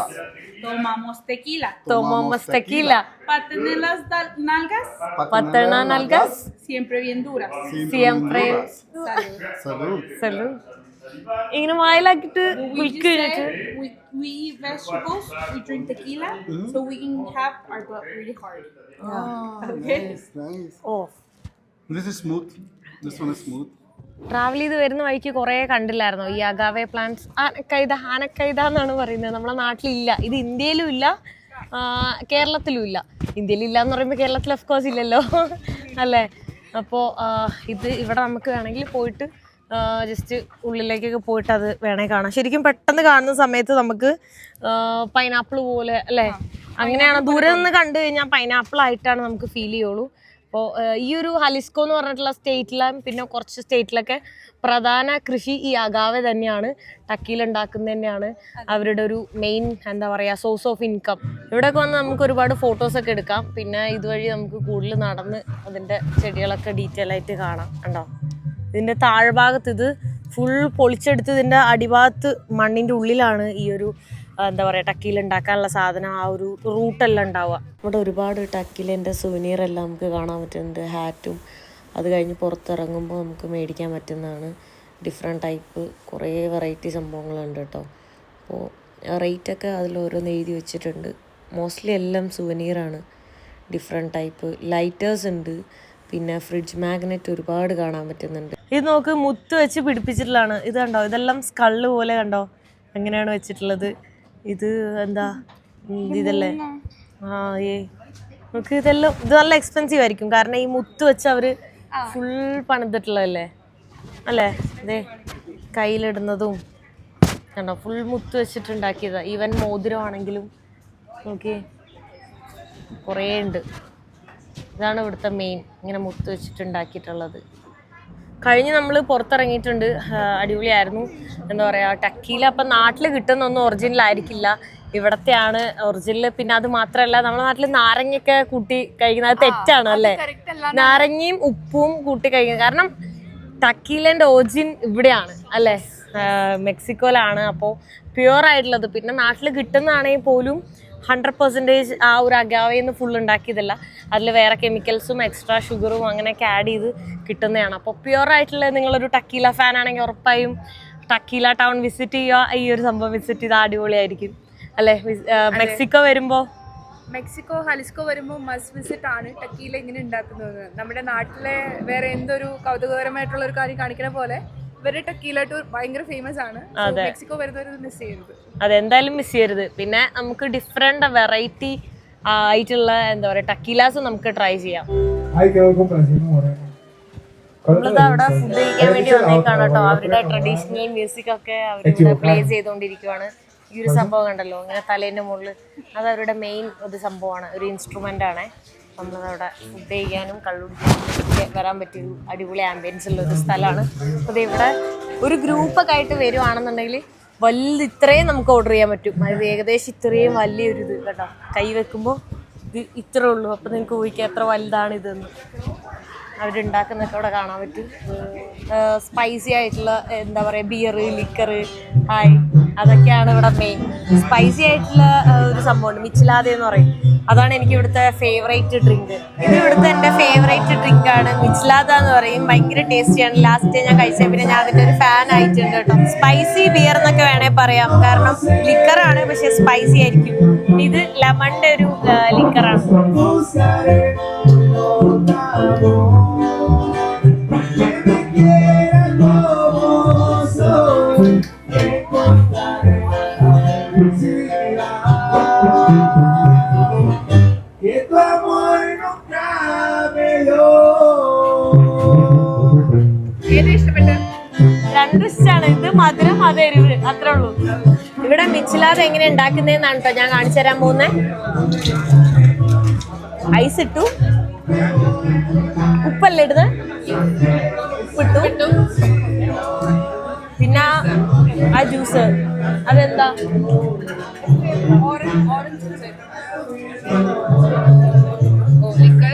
Tomamos tequila. Tomamos tequila. Para tener las dal- nalgas Paterna nalgas. siempre bien duras. Siempre. Salud. Salud. Salud. ഇങ്ങനെ വായിലാക്കിട്ട് We just കുലുക്ക് കഴിഞ്ഞിട്ട് said we, we eat vegetables, we drink tequila, so we can have our butt really hard. Okay? Nice. Oh This is smooth. This one is smooth. Travel ചെയ്ത് വരുന്ന വഴിക്ക് കുറേ കണ്ടില്ലായിരുന്നു? ഈ അഗാവേ plants ആനക്കൈത ആനക്കൈത എന്നാണ് പറയുന്നത്. നമ്മുടെ നാട്ടിലില്ല. ഇത് ഇന്ത്യയിലും ഇല്ല. കേരളത്തിലും ഇല്ല. ഇന്ത്യയിൽ ഇല്ല എന്ന് പറയുമ്പോൾ കേരളത്തിൽ ഓഫ് കോഴ്സ് ഇല്ലല്ലോ. അല്ലേ? അപ്പോൾ ഇത് ഇവിടെ നമുക്ക് വേണമെങ്കിൽ പോയിട്ട് ജസ്റ്റ് ഉള്ളിലേക്കൊക്കെ പോയിട്ട് അത് വേണേൽ കാണാം. ശരിക്കും പെട്ടെന്ന് കാണുന്ന സമയത്ത് നമുക്ക് പൈനാപ്പിൾ പോലെ അല്ലേ? അങ്ങനെയാണ് ദൂരെ നിന്ന് കണ്ടു കഴിഞ്ഞാൽ പൈനാപ്പിൾ ആയിട്ടാണ് നമുക്ക് ഫീൽ ചെയ്യുള്ളൂ. അപ്പോൾ ഈ ഒരു ഹലിസ്കോ എന്ന് പറഞ്ഞിട്ടുള്ള സ്റ്റേറ്റിലും പിന്നെ കുറച്ച് സ്റ്റേറ്റിലൊക്കെ പ്രധാന കൃഷി ഈ അഗാവെ തന്നെയാണ് ടക്കിയിൽ ഉണ്ടാക്കുന്നത് തന്നെയാണ്. അവരുടെ ഒരു മെയിൻ എന്താ പറയുക സോഴ്സ് ഓഫ് ഇൻകം ഇവിടെയൊക്കെ വന്ന് നമുക്ക് ഒരുപാട് ഫോട്ടോസൊക്കെ എടുക്കാം. പിന്നെ ഇതുവഴി നമുക്ക് കൂടുതൽ നടന്ന് അതിന്റെ ചെടികളൊക്കെ ഡീറ്റെയിൽ ആയിട്ട് കാണാം കണ്ടോ? ഇതിന്റെ താഴ്ഭാഗത്ത് ഇത് ഫുൾ പൊളിച്ചെടുത്ത് ഇതിന്റെ അടിഭാഗത്ത് മണ്ണിന്റെ ഉള്ളിലാണ് ഈ ഒരു എന്താ പറയാ ടക്കിയിൽ ഉണ്ടാക്കാനുള്ള സാധനം ആ ഒരു റൂട്ടെല്ലാം ഉണ്ടാവുക. ഇവിടെ ഒരുപാട് ടക്കിലിന്റെ സുവനീർ എല്ലാം നമുക്ക് കാണാൻ പറ്റുന്നുണ്ട്. ഹാറ്റും അത് കഴിഞ്ഞ് പുറത്തിറങ്ങുമ്പോൾ നമുക്ക് മേടിക്കാൻ പറ്റുന്നതാണ്. ഡിഫറെന്റ് ടൈപ്പ് കുറേ വെറൈറ്റി സംഭവങ്ങളുണ്ട് കേട്ടോ. അപ്പോൾ റേറ്റൊക്കെ അതിൽ ഓരോന്ന് എഴുതി വെച്ചിട്ടുണ്ട്. മോസ്റ്റ്ലി എല്ലാം സുവനീറാണ് ഡിഫറെന്റ് ടൈപ്പ് ലൈറ്റേഴ്സ് ഉണ്ട്. പിന്നെ ഫ്രിഡ്ജ് മാഗ്നറ്റ് ഒരുപാട് കാണാൻ പറ്റുന്നുണ്ട്. ഇത് നോക്ക് മുത്ത് വെച്ച് പിടിപ്പിച്ചിട്ടുള്ളതാണ്. ഇത് കണ്ടോ? ഇതെല്ലാം സ്കള്ള് പോലെ കണ്ടോ? എങ്ങനെയാണ് വെച്ചിട്ടുള്ളത്? ഇത് എന്താ? ഇതല്ലേ? ആ ഏ. നമുക്ക് ഇതെല്ലാം ഇത് നല്ല എക്സ്പെൻസീവ് ആയിരിക്കും. കാരണം ഈ മുത്ത് വെച്ച് അവർ ഫുൾ പണിതിട്ടുള്ളതല്ലേ? അല്ലേ? ഇതേ കയ്യിലിടുന്നതും കണ്ടോ? ഫുൾ മുത്ത് വെച്ചിട്ടുണ്ടാക്കിയതാ. ഈവൻ മോതിരമാണെങ്കിലും നോക്കി കുറേ ഉണ്ട് ഇതാണ് ഇവിടുത്തെ മെയിൻ ഇങ്ങനെ മുത്ത് വെച്ചിട്ടുണ്ടാക്കിയിട്ടുള്ളത്. കഴിഞ്ഞ് നമ്മൾ പുറത്തിറങ്ങിയിട്ടുണ്ട്. അടിപൊളിയായിരുന്നു. എന്താ പറയുക ടക്കീല അപ്പം നാട്ടിൽ കിട്ടുന്നൊന്നും ഒറിജിനൽ ആയിരിക്കില്ല. ഇവിടത്തെയാണ് ഒറിജിനൽ പിന്നെ അത് മാത്രമല്ല നമ്മുടെ നാട്ടിൽ നാരങ്ങയൊക്കെ കൂട്ടി കഴിക്കുന്നത്. അത് തെറ്റാണ് അല്ലേ? നാരങ്ങയും ഉപ്പും കൂട്ടി കഴിക്കുന്നത്. കാരണം ടക്കീലന്റെ ഓജിൻ ഇവിടെയാണ് അല്ലേ? മെക്സിക്കോയിലാണ്. അപ്പോൾ പ്യുവർ ആയിട്ടുള്ളത്. പിന്നെ നാട്ടിൽ കിട്ടുന്നതാണെങ്കിൽ പോലും ഹൺഡ്രഡ് പെർസെന്റേജ് ആ ഒരു അഗാവയിൽ നിന്ന് ഫുൾ ഉണ്ടാക്കിയതല്ല. അതിൽ വേറെ കെമിക്കൽസും എക്സ്ട്രാ ഷുഗറും അങ്ങനെയൊക്കെ ആഡ് ചെയ്ത് കിട്ടുന്നതാണ്. അപ്പോൾ പ്യുവർ ആയിട്ടുള്ള നിങ്ങളൊരു ടക്കീല ഫാൻ ആണെങ്കിൽ ഉറപ്പായും ടക്കീല ടൗൺ വിസിറ്റ് ചെയ്യുക. ഈ ഒരു സംഭവം വിസിറ്റ് ചെയ്താൽ അടിപൊളിയായിരിക്കും. അല്ലേ? മെക്സിക്കോ വരുമ്പോൾ മെക്സിക്കോ ഹലിസ്കോ വരുമ്പോൾ മസ്റ്റ് വിസിറ്റ് ആണ് ടക്കീല ഇങ്ങനെ ഉണ്ടാക്കുന്നത്. നമ്മുടെ നാട്ടിലെ വേറെ എന്തൊരു കൗതുകകരമായിട്ടുള്ള ഒരു കാര്യം കാണിക്കണ പോലെ ഇവരുടെ ടക്കീല ടൂർ ഭയങ്കര ഫേമസ് ആണ്. മെക്സിക്കോ വരുന്നവർ മിസ് ചെയ്യരുത്. അതെന്തായാലും മിസ് ചെയ്യരുത്. പിന്നെ നമുക്ക് ഡിഫറെന്റ് വെറൈറ്റി ആയിട്ടുള്ള എന്താ പറയാ ടക്കീലാസ് നമുക്ക് ട്രൈ ചെയ്യാം. നമ്മളിത് അവിടെ ഫുഡ് കഴിക്കാൻ വേണ്ടി വന്നേക്കാണ് കേട്ടോ. അവരുടെ ട്രഡീഷണൽ മ്യൂസിക് ഒക്കെ അവരിവിടെ പ്ലേ ചെയ്തുകൊണ്ടിരിക്കുവാണ്. ഈ ഒരു സംഭവം കണ്ടല്ലോ. ഇങ്ങനെ തലേന്റെ മുകളിൽ അത് അവരുടെ മെയിൻ ഒരു സംഭവമാണ്. ഒരു ഇൻസ്ട്രുമെന്റ് ആണ്. നമ്മളവിടെ ഫുഡ് ചെയ്യാനും കള്ളുടിക്കാനും വരാൻ പറ്റിയ ഒരു അടിപൊളി ആംബിയൻസ് ഉള്ള ഒരു സ്ഥലമാണ്. അപ്പോൾ ഇവിടെ ഒരു ഗ്രൂപ്പൊക്കെ ആയിട്ട് വരുവാണെന്നുണ്ടെങ്കിൽ വലിയ ഇത്രയും നമുക്ക് ഓർഡർ ചെയ്യാൻ പറ്റും. അത് ഏകദേശം ഇത്രയും വലിയൊരു ഇത് കേട്ടോ. കൈ വെക്കുമ്പോൾ ഇത് ഇത്രേ ഉള്ളൂ. അപ്പോൾ നിങ്ങൾക്ക് ഊഹിക്കാം എത്ര വലുതാണ് ഇതെന്ന് അവരുണ്ടാക്കുന്നൊക്കെ അവിടെ കാണാൻ പറ്റും. സ്പൈസി ആയിട്ടുള്ള എന്താ പറയുക ബിയർ ലിക്കർ ഹായ്. അതൊക്കെയാണ് ഇവിടെ മെയിൻ സ്പൈസി ആയിട്ടുള്ള ഒരു സംഭവമുണ്ട്. മിച്ചിലാതെ എന്ന് പറയും. അതാണ് എനിക്ക് ഇവിടുത്തെ ഫേവറേറ്റ് ഡ്രിങ്ക് ഇത് ഇവിടുത്തെ എന്റെ ഫേവറേറ്റ് ഡ്രിങ്ക് ആണ്. മിച്ചിലാത എന്ന് പറയും. ഭയങ്കര ടേസ്റ്റിയാണ് ലാസ്റ്റ് ഞാൻ കഴിച്ച പിന്നെ ഞാൻ അതിന്റെ ഒരു ഫാൻ ആയിട്ടുണ്ട് കേട്ടോ. സ്പൈസി ബിയർ എന്നൊക്കെ വേണേ പറയാം. കാരണം ലിക്കറാണ് പക്ഷെ സ്പൈസി ആയിരിക്കും. ഇത് ലെമണിന്റെ ഒരു ലിക്കറാണ് Que രണ്ടും ഇത് മധുരം അത് എരിവ്. അത്രേ ഉള്ളൂ. ഇവിടെ മിച്ചിലാത് എങ്ങനെ ഉണ്ടാക്കുന്നതെന്നാണ് കേട്ടോ ഞാൻ കാണിച്ചു തരാൻ പോകുന്നത് ഐസ് ഇട്ടു. ഉപ്പല്ലേ ഇടുന്നത് ഉപ്പിട്ടു. പിന്നെ ആ ജ്യൂസ് അതെന്താ?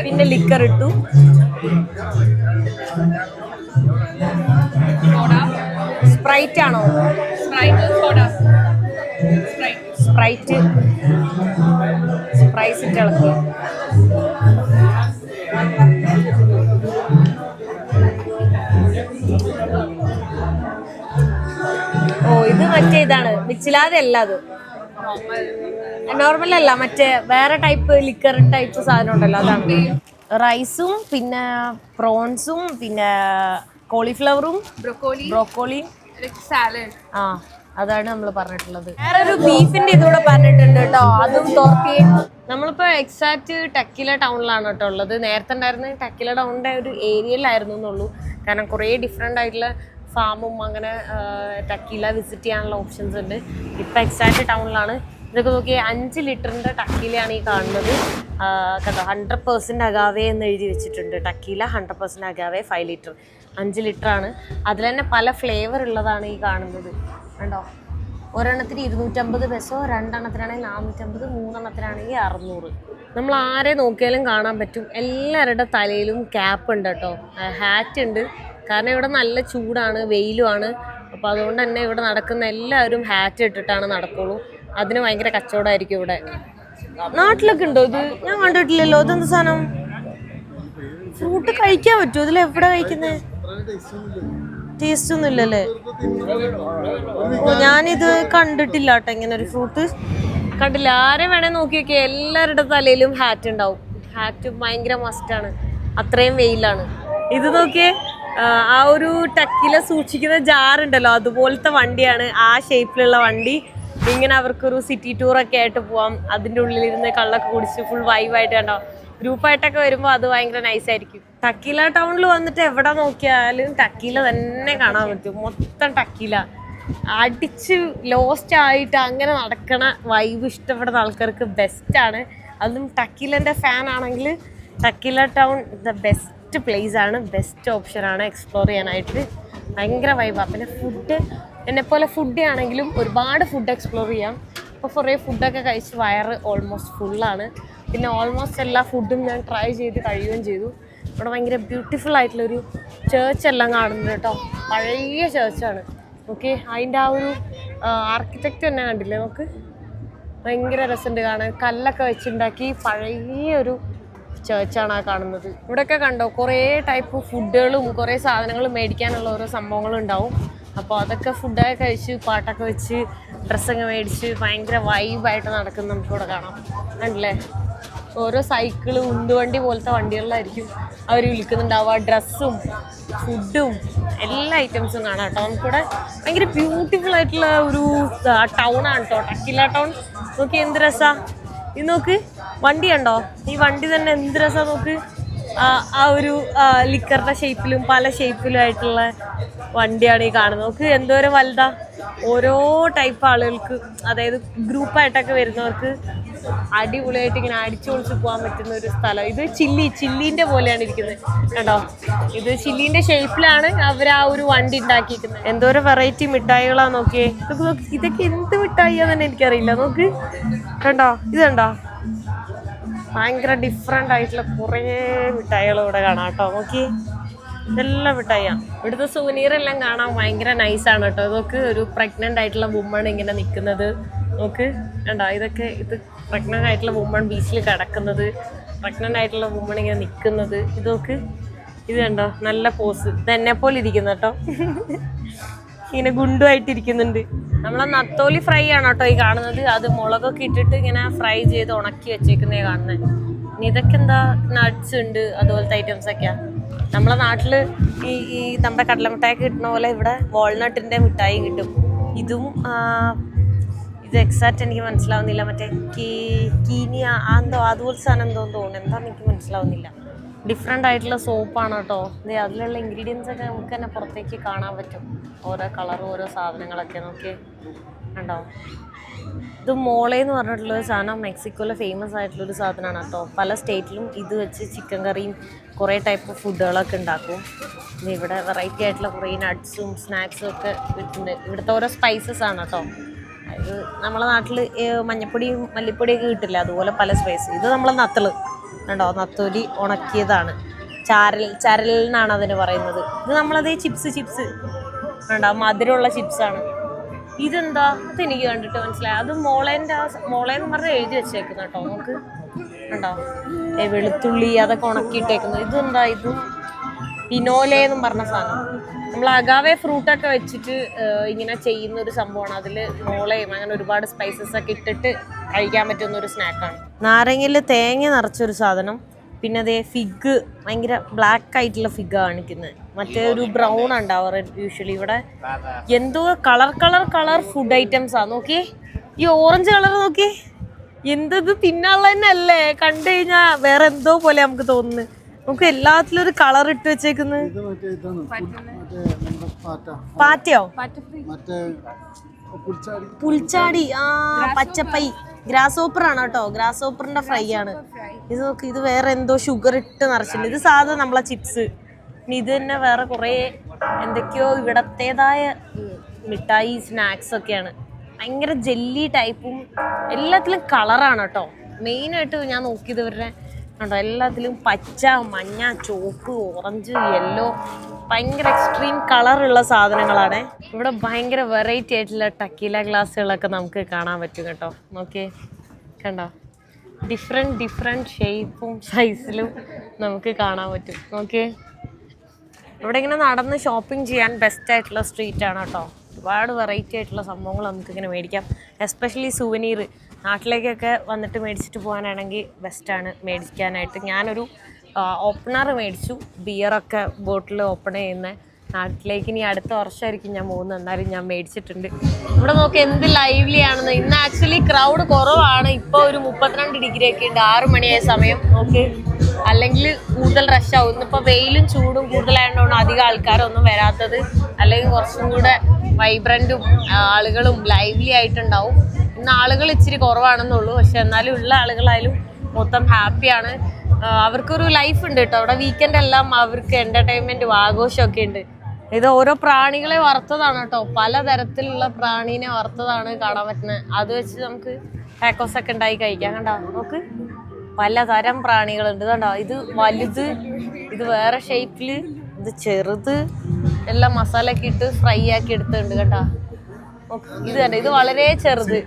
പിന്നെ ലിക്കർ ഇട്ടു. സ്പ്രൈറ്റ് ആണോ? സ്പ്രൈറ്റ് സ്പ്രൈറ്റ് ഇളക്കി. ഓ ഇത് മറ്റേ ഇതാണ്. മിച്ചിലാതെ അല്ല അത്. നോർമൽ അല്ല മറ്റേ വേറെ ടൈപ്പ് ലിക്കർ ടൈപ്പ് സാധനം ഉണ്ടല്ലോ അതാണ്. റൈസും പിന്നെ പ്രോൺസും പിന്നെ കോളിഫ്ലവറും ബ്രോക്കോളി ബ്രോക്കോളിയും ആ അതാണ് നമ്മൾ പറഞ്ഞിട്ടുള്ളത്. വേറെ ഒരു ബീഫിന്റെ ഇതുകൂടെ പറഞ്ഞിട്ടുണ്ട് കേട്ടോ. അതും തോർത്തിയും നമ്മളിപ്പോ എക്സാക്ട് ടക്കില ടൗണിലാണ് കേട്ടോ ഉള്ളത്. നേരത്തെ ഉണ്ടായിരുന്ന ടക്കില ടൗണിന്റെ ഒരു ഏരിയയിലായിരുന്നു എന്നുള്ളൂ. കാരണം കുറേ ഡിഫറെന്റ് ആയിട്ടുള്ള ഫാമും അങ്ങനെ ടക്കില വിസിറ്റ് ചെയ്യാനുള്ള ഓപ്ഷൻസ് ഉണ്ട്. ഇപ്പൊ എക്സാക്ട് ടൗണിലാണ്. ഇതൊക്കെ നോക്കി അഞ്ച് ലിറ്ററിന്റെ ടക്കിലയാണ് ഈ കാണുന്നത്. കേട്ടോ ഹൺഡ്രഡ് പെർസെന്റ് അഗാവേ എന്ന് എഴുതി വെച്ചിട്ടുണ്ട്. Tequila hundred percent agave five litre അഞ്ച് ലിറ്റർ ആണ് അതിൽ തന്നെ പല ഫ്ലേവർ ഉള്ളതാണ് ഈ കാണുന്നത്. കണ്ടോ? ഒരെണ്ണത്തിന് ഇരുന്നൂറ്റമ്പത് പെസോ രണ്ടെണ്ണത്തിനാണെങ്കിൽ നാനൂറ്റമ്പത് മൂന്നെണ്ണത്തിനാണെങ്കിൽ അറുന്നൂറ്. നമ്മൾ ആരെ നോക്കിയാലും കാണാൻ പറ്റും. എല്ലാവരുടെ തലയിലും ക്യാപ്പ് ഉണ്ട് കേട്ടോ. ഹാറ്റ് ഉണ്ട്. കാരണം ഇവിടെ നല്ല ചൂടാണ് വെയിലുമാണ്. അപ്പോൾ അതുകൊണ്ട് തന്നെ ഇവിടെ നടക്കുന്ന എല്ലാവരും ഹാറ്റ് ഇട്ടിട്ടാണ് നടക്കുള്ളൂ. അതിന് ഭയങ്കര കച്ചവടമായിരിക്കും ഇവിടെ. നാട്ടിലൊക്കെ ഉണ്ടോ ഇത്? ഞാൻ കണ്ടിട്ടില്ലല്ലോ. ഇതെന്ത് സാധനം? ഫ്രൂട്ട് കഴിക്കാൻ പറ്റുമോ? ഇതിൽ എവിടെ കഴിക്കുന്നത് ടേസ്റ്റ് ഒന്നും ഇല്ലല്ലേ. ഓ ഞാനിത് കണ്ടിട്ടില്ല കേട്ടോ ഇങ്ങനെ ഒരു ഫ്രൂട്ട് കണ്ടില്ല. ആരെ വേണേ നോക്കി നോക്കിയാൽ എല്ലാവരുടെ തലയിലും ഹാറ്റ് ഉണ്ടാവും. ഹാറ്റ് ഭയങ്കര മസ്റ്റാണ് അത്രയും വെയിലാണ്. ഇത് നോക്കിയേ ആ, ഒരു ടക്കില സൂക്ഷിക്കുന്ന ജാറുണ്ടല്ലോ അതുപോലത്തെ വണ്ടിയാണ്. ആ ഷേപ്പിലുള്ള വണ്ടി. ഇങ്ങനെ അവർക്കൊരു സിറ്റി ടൂറൊക്കെ ആയിട്ട് പോവാം. അതിന്റെ ഉള്ളിലിരുന്ന് കള്ളൊക്കെ കുടിച്ച് ഫുൾ വൈവായിട്ട് കണ്ടോ? ഗ്രൂപ്പായിട്ടൊക്കെ വരുമ്പോൾ അത് ഭയങ്കര നൈസ് ആയിരിക്കും. ടക്കീല ടൗണിൽ വന്നിട്ട് എവിടെ നോക്കിയാലും ടക്കീല തന്നെ കാണാൻ പറ്റും. മൊത്തം ടക്കീല അടിച്ച് ലോസ്റ്റ് ആയിട്ട് അങ്ങനെ നടക്കണ വൈബ് ഇഷ്ടപ്പെടുന്ന ആൾക്കാർക്ക് ബെസ്റ്റാണ് അതും ടക്കീലന്റെ ഫാൻ ആണെങ്കിൽ tequila town the best place ആണ്. ബെസ്റ്റ് ഓപ്ഷനാണ് എക്സ്പ്ലോർ ചെയ്യാനായിട്ട്. ഭയങ്കര വൈബാണ് പിന്നെ ഫുഡ് എന്നെപ്പോലെ ഫുഡ് ആണെങ്കിലും ഒരുപാട് ഫുഡ് എക്സ്പ്ലോർ ചെയ്യാം. അപ്പോൾ കുറേ ഫുഡൊക്കെ കഴിച്ച് വയറ് ഓൾമോസ്റ്റ് ഫുള്ളാണ് പിന്നെ ഓൾമോസ്റ്റ് എല്ലാ ഫുഡും ഞാൻ ട്രൈ ചെയ്ത് കഴിയുകയും ചെയ്തു. ഇവിടെ ഭയങ്കര ബ്യൂട്ടിഫുൾ ആയിട്ടുള്ളൊരു ചേർച്ച് എല്ലാം കാണുന്നുണ്ട് കേട്ടോ. പഴയ ചേർച്ചാണ് ഓക്കെ അതിന്റെ ആ ഒരു ആർക്കിടെക്റ്റ് തന്നെ കണ്ടില്ലേ നമുക്ക്? ഭയങ്കര രസമുണ്ട് കാണാൻ. കല്ലൊക്കെ വെച്ചുണ്ടാക്കി പഴയ ഒരു ചേർച്ചാണ് ആ കാണുന്നത്. ഇവിടെയൊക്കെ കണ്ടോ കുറേ ടൈപ്പ് ഫുഡുകളും കുറേ സാധനങ്ങളും മേടിക്കാനുള്ള ഓരോ സംഭവങ്ങളും ഉണ്ടാവും. അപ്പോൾ അതൊക്കെ ഫുഡൊക്കെ കഴിച്ച് പാട്ടൊക്കെ വെച്ച് ഡ്രസ്സൊക്കെ മേടിച്ച് ഭയങ്കര വൈബായിട്ട് നടക്കുന്ന നമുക്കിവിടെ കാണാം. കണ്ടില്ലേ? ഓരോ സൈക്കിൾ ഉന്തുവണ്ടി പോലത്തെ വണ്ടികളിലായിരിക്കും അവർ വിൽക്കുന്നുണ്ടാവുക ഡ്രസ്സും ഫുഡും എല്ലാ ഐറ്റംസും കാണാം കേട്ടോ. നമുക്കിവിടെ ഭയങ്കര ബ്യൂട്ടിഫുൾ ആയിട്ടുള്ള ഒരു ടൗൺ ആണ് കേട്ടോ. ടക്കില ടൗൺ നോക്കി എന്ത് രസാ? ഇത് നോക്ക്. വണ്ടി ഉണ്ടോ ഈ വണ്ടി തന്നെ എന്ത് രസാ നോക്ക്? ആ ഒരു ലിക്കറിന്റെ ഷേപ്പിലും പല ഷേപ്പിലും ആയിട്ടുള്ള വണ്ടിയാണ് ഈ കാണുന്നത്. നോക്ക് എന്തോരം വലുതാ. ഓരോ ടൈപ്പ് ആളുകൾക്ക് അതായത് ഗ്രൂപ്പായിട്ടൊക്കെ വരുന്നവർക്ക് അടിപൊളിയായിട്ട് ഇങ്ങനെ അടിച്ചു പൊളിച്ച് പോകാൻ പറ്റുന്ന ഒരു സ്ഥലം. ഇത് ചില്ലി ചില്ലിന്റെ പോലെയാണ് ഇരിക്കുന്നത്. കണ്ടോ? ഇത് ചില്ലിന്റെ ഷേപ്പിലാണ് അവർ ആ ഒരു വണ്ടി ഉണ്ടാക്കിയിരിക്കുന്നത്. എന്തോരം വെറൈറ്റി മിഠായികളാ നോക്കിയേ. ഇതൊക്കെ നോക്ക് ഇതൊക്കെ എന്ത് മിഠായിയാന്ന് തന്നെ എനിക്കറിയില്ല. നോക്ക്. കണ്ടോ? ഇത് കണ്ടോ? ഭയങ്കര ഡിഫറെന്റ് ആയിട്ടുള്ള കുറേ മിഠായികൾ ഇവിടെ കാണാം കേട്ടോ. നോക്കി. ഇതെല്ലാം മിഠായിയാണ് ഇവിടുത്തെ സുവനീർ എല്ലാം കാണാൻ ഭയങ്കര നൈസാണ് കേട്ടോ. ഇതൊക്കെ ഒരു പ്രഗ്നന്റ് ആയിട്ടുള്ള വുമൺ ഇങ്ങനെ നിൽക്കുന്നത് നോക്ക്. കണ്ടോ? ഇതൊക്കെ ഇത് പ്രഗ്നന്റ് ആയിട്ടുള്ള വുമൺ ബീച്ചിൽ കിടക്കുന്നത് പ്രഗ്നന്റ് ആയിട്ടുള്ള വുമൺ ഇങ്ങനെ നിൽക്കുന്നത് ഇതൊക്കെ ഇത് കണ്ടോ? നല്ല പോസ് ഇത് എന്നെ പോലെ ഇരിക്കുന്നു കേട്ടോ. ഇങ്ങനെ ഗുണ്ടുമായിട്ടിരിക്കുന്നുണ്ട് നമ്മളെ നത്തോലി ഫ്രൈ ആണ് കേട്ടോ ഈ കാണുന്നത്. അത് മുളകൊക്കെ ഇട്ടിട്ട് ഇങ്ങനെ ഫ്രൈ ചെയ്ത് ഉണക്കി വെച്ചേക്കുന്നേ കാണുന്നത് ഇനി ഇതൊക്കെ എന്താ നട്ട്സ് ഉണ്ട് അതുപോലത്തെ ഐറ്റംസ് ഒക്കെയാ. നമ്മളെ നാട്ടിൽ ഈ ഈ നമ്മുടെ കടലമിഠായി കിട്ടുന്ന പോലെ ഇവിടെ വാൾനട്ടിന്റെ മിഠായി കിട്ടും. ഇതും ഇത് എക്സാക്റ്റ് എനിക്ക് മനസ്സിലാവുന്നില്ല. മറ്റേ കീ കീനിയ എന്തോ അതുപോലത്തെ സാധനം എന്തോ തോന്നുന്നു. എന്താണെന്ന് എനിക്ക് മനസ്സിലാവുന്നില്ല. ഡിഫറെന്റ് ആയിട്ടുള്ള സോപ്പാണ് കേട്ടോ. അതിലുള്ള ഇൻഗ്രീഡിയൻസ് ഒക്കെ നമുക്ക് തന്നെ പുറത്തേക്ക് കാണാൻ പറ്റും. ഓരോ കളറും ഓരോ സാധനങ്ങളൊക്കെ നോക്കി ഉണ്ടോ ഇത് മോളെ എന്ന് പറഞ്ഞിട്ടുള്ള ഒരു സാധനം മെക്സിക്കോയിലെ ഫേമസ് ആയിട്ടുള്ള ഒരു സാധനമാണ് കേട്ടോ. പല സ്റ്റേറ്റിലും ഇത് വെച്ച് ചിക്കൻ കറിയും കുറേ ടൈപ്പ് ഫുഡുകളൊക്കെ ഉണ്ടാക്കും. ഇവിടെ വെറൈറ്റി ആയിട്ടുള്ള കുറേ നട്ട്സും സ്നാക്സും ഒക്കെ ഇവിടുത്തെ ഓരോ സ്പൈസസ് ആണ് കേട്ടോ. നമ്മളെ നാട്ടിൽ മഞ്ഞപ്പൊടിയും മല്ലിപ്പൊടിയൊക്കെ കിട്ടില്ല? അതുപോലെ പല സ്പൈസ് ഇത് നമ്മളെ നത്തൾ. കണ്ടോ? നത്തോലി ഉണക്കിയതാണ്. ചാരൽ ചരൽ എന്നാണ് അതിന് പറയുന്നത്. ഇത് നമ്മളതേ ചിപ്സ് ചിപ്സ് കണ്ടോ? മധുരമുള്ള ചിപ്സാണ് ഇതെന്താ? അത് എനിക്ക് കണ്ടിട്ട് മനസ്സിലായി. അത് മോളേന്റെ ആ മോളേന്ന് പറഞ്ഞ് എഴുതി വെച്ചേക്കുന്ന കേട്ടോ നമുക്ക്. കണ്ടോ? വെളുത്തുള്ളി അതൊക്കെ ഉണക്കിയിട്ടേക്കുന്നത് ഇതെന്താ ഇതും? പിനോലെ എന്നും പറഞ്ഞ സാധനം. നമ്മൾ അഗാവെ ഫ്രൂട്ടൊക്കെ വെച്ചിട്ട് ഇങ്ങനെ ചെയ്യുന്ന ഒരു സംഭവമാണ്. അതിൽ മോളയും അങ്ങനെ ഒരുപാട് സ്പൈസസ് ഒക്കെ ഇട്ടിട്ട് കഴിക്കാൻ പറ്റുന്ന ഒരു സ്നാക്കാണ് നാരങ്ങയിൽ തേങ്ങ നിറച്ചൊരു സാധനം. പിന്നെ അതേ ഫിഗ് ഭയങ്കര ബ്ലാക്ക് ആയിട്ടുള്ള ഫിഗ് കാണിക്കുന്നത് മറ്റേ ഒരു ബ്രൗൺ ഉണ്ടാവാറ് യൂഷ്വലി ഇവിടെ. എന്തോ colour colour colour food items ആ. നോക്കിയേ. ഈ ഓറഞ്ച് കളർ നോക്കിയേ. എന്തത് തിന്നാനുള്ള തന്നെ അല്ലേ? കണ്ടു കഴിഞ്ഞാൽ വേറെ എന്തോ പോലെ നമുക്ക് തോന്നുന്നു. നമുക്ക് എല്ലാത്തിലും ഒരു കളർ ഇട്ട് വെച്ചേക്കുന്നത് പാറ്റയോ? മറ്റേ പുൽച്ചാടി. ആ പച്ചപ്പൈ. ഗ്രാസ് ഓപ്പർ ആണ് കേട്ടോ. ഗ്രാസ് ഓപ്പറിന്റെ ഫ്രൈ ആണ് ഇത് നോക്ക് ഇത് വേറെ എന്തോ ഷുഗർ ഇട്ട് നിറച്ചിട്ടുണ്ട്. ഇത് സാധാ നമ്മളെ ചിപ്സ് ഇനി ഇത് തന്നെ വേറെ കുറേ എന്തൊക്കെയോ ഇവിടത്തേതായ മിഠായി സ്നാക്സ് ഒക്കെയാണ്. ഭയങ്കര ജെല്ലി ടൈപ്പും എല്ലാത്തിലും കളറാണ് കേട്ടോ. മെയിനായിട്ട് ഞാൻ നോക്കിയത് ഇവരുടെ കണ്ടോ? എല്ലാത്തിലും പച്ച മഞ്ഞ ചുവപ്പ് ഓറഞ്ച് യെല്ലോ ഭയങ്കര എക്സ്ട്രീം കളറുള്ള സാധനങ്ങളാണ്. ഇവിടെ ഭയങ്കര വെറൈറ്റി ആയിട്ടുള്ള ടക്കീല ഗ്ലാസ്സുകളൊക്കെ നമുക്ക് കാണാൻ പറ്റും കേട്ടോ. നോക്കിയേ കണ്ടോ? ഡിഫറെന്റ് ഡിഫറെന്റ് ഷേപ്പും സൈസിലും നമുക്ക് കാണാൻ പറ്റും. നോക്കിയേ. ഇവിടെ ഇങ്ങനെ നടന്ന് ഷോപ്പിംഗ് ചെയ്യാൻ ബെസ്റ്റ് ആയിട്ടുള്ള സ്ട്രീറ്റ് ആണ് കേട്ടോ. ഒരുപാട് വെറൈറ്റി ആയിട്ടുള്ള സംഭവങ്ങൾ നമുക്കിങ്ങനെ മേടിക്കാം. എസ്പെഷ്യലി സുവനീർ നാട്ടിലേക്കൊക്കെ വന്നിട്ട് മേടിച്ചിട്ട് പോകാനാണെങ്കിൽ ബെസ്റ്റാണ് മേടിക്കാനായിട്ട്. ഞാനൊരു ഓപ്പണർ മേടിച്ചു. ബിയറൊക്കെ ബോട്ടിൽ ഓപ്പൺ ചെയ്യുന്ന നാട്ടിലേക്ക് ഇനി അടുത്ത വർഷമായിരിക്കും ഞാൻ പോകുന്നത്. എന്നാലും ഞാൻ മേടിച്ചിട്ടുണ്ട്. ഇവിടെ നോക്ക് എന്ത് ലൈവ്ലി ആണെന്ന്. ഇന്ന് ആക്ച്വലി ക്രൗഡ് കുറവാണ്. ഇപ്പോൾ ഒരു മുപ്പത്തിരണ്ട് ഡിഗ്രി ഒക്കെ ഉണ്ട്. ആറ് മണിയായ സമയം. നോക്ക്. അല്ലെങ്കിൽ കൂടുതൽ റഷ് ആവും. ഇന്നിപ്പോൾ വെയിലും ചൂടും കൂടുതലായതുകൊണ്ടാണ് അധികം ആൾക്കാരൊന്നും വരാത്തത്. അല്ലെങ്കിൽ കുറച്ചും കൂടെ വൈബ്രന്റും ആളുകളും ലൈവ്ലി ആയിട്ടുണ്ടാവും. ഇന്ന് ആളുകൾ ഇച്ചിരി കുറവാണെന്നുള്ളൂ. പക്ഷെ എന്നാലും ഉള്ള ആളുകളായാലും മൊത്തം ഹാപ്പിയാണ് അവർക്കൊരു ലൈഫ് ഉണ്ട് കേട്ടോ. അവിടെ വീക്കെൻഡ് എല്ലാം അവർക്ക് എന്റർടൈൻമെന്റും ആഘോഷമൊക്കെ ഉണ്ട്. ഇത് ഓരോ പ്രാണികളെ വറുത്തതാണ് കേട്ടോ. പലതരത്തിലുള്ള പ്രാണീനെ വറുത്തതാണ് കാണാൻ പറ്റുന്നത് അത് വെച്ച് നമുക്ക് ടാക്കോസ് ഒക്കെ ഉണ്ടായി കഴിക്കാം കണ്ടോ? നോക്ക്. പലതരം പ്രാണികളുണ്ട് കണ്ടോ. ഇത് വലുത് ഇത് വേറെ ഷേപ്പിൽ ഇത് ചെറുത് എല്ലാം മസാല ഒക്കെ ഇട്ട് ഫ്രൈ ആക്കി എടുത്തിട്ടുണ്ട് കേട്ടോ. ഇത് തന്നെ ഇത് വളരെ ചെറുത്.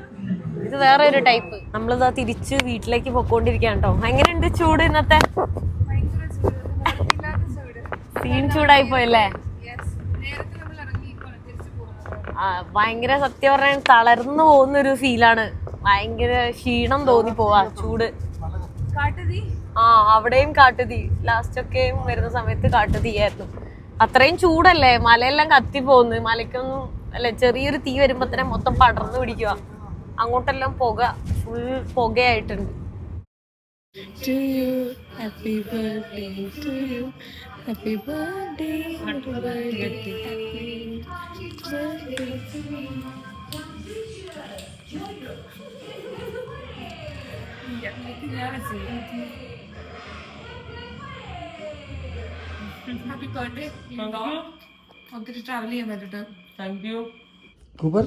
ഇത് വേറെ ഒരു ടൈപ്പ് നമ്മളിതാ തിരിച്ച് വീട്ടിലേക്ക് പൊക്കോണ്ടിരിക്കുകയാണ് കേട്ടോ. എങ്ങനെയുണ്ട് ചൂട് ഇന്നത്തെ? സീൻ ചൂടായി പോയല്ലേ? ഭയങ്കര സത്യം പറഞ്ഞാൽ തളർന്നു പോകുന്ന ഒരു ഫീലാണ് ഭയങ്കര ക്ഷീണം തോന്നി പോവാ ചൂട്. ആ അവിടെയും കാട്ടുതീ. ലാസ്റ്റ് ഒക്കെ വരുന്ന സമയത്ത് കാട്ടുതീയായിരുന്നു. അത്രയും ചൂടല്ലേ മലയെല്ലാം കത്തി പോകുന്നു മലയ്ക്കൊന്നും അല്ലെ ചെറിയൊരു തീ വരുമ്പോ തന്നെ മൊത്തം പടർന്നു പിടിക്കുക അങ്ങോട്ടെല്ലാം പുക ഫുൾ പുകയായിട്ടുണ്ട് to you. Happy birthday to you. Happy birthday. Happy birthday. Happy birthday to you. Happy birthday ഒത്തിരി ട്രാവൽ ചെയ്യാൻ പറ്റട്ടെ. താങ്ക് യു കൂപ്പർ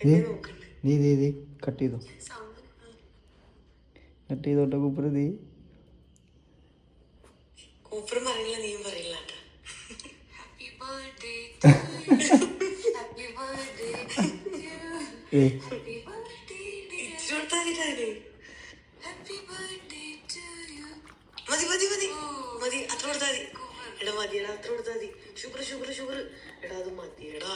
ദേ ദേ ദേ ദേ. കട്ട്. ചെയ്തോ കട്ട് ചെയ്തോട്ടെ കൂപ്പർ ഹാപ്പി ബർത്ത്ഡേ മതി. മതി മതി മതി. അത്ര കൊടുത്താൽ മതി. എടാ മതിയെടാ അത്ര കൊടുത്താൽ മതി. ഷുഗർ ഷുഗർ ഷുഗർ എടാ അത് മതിയെടാ.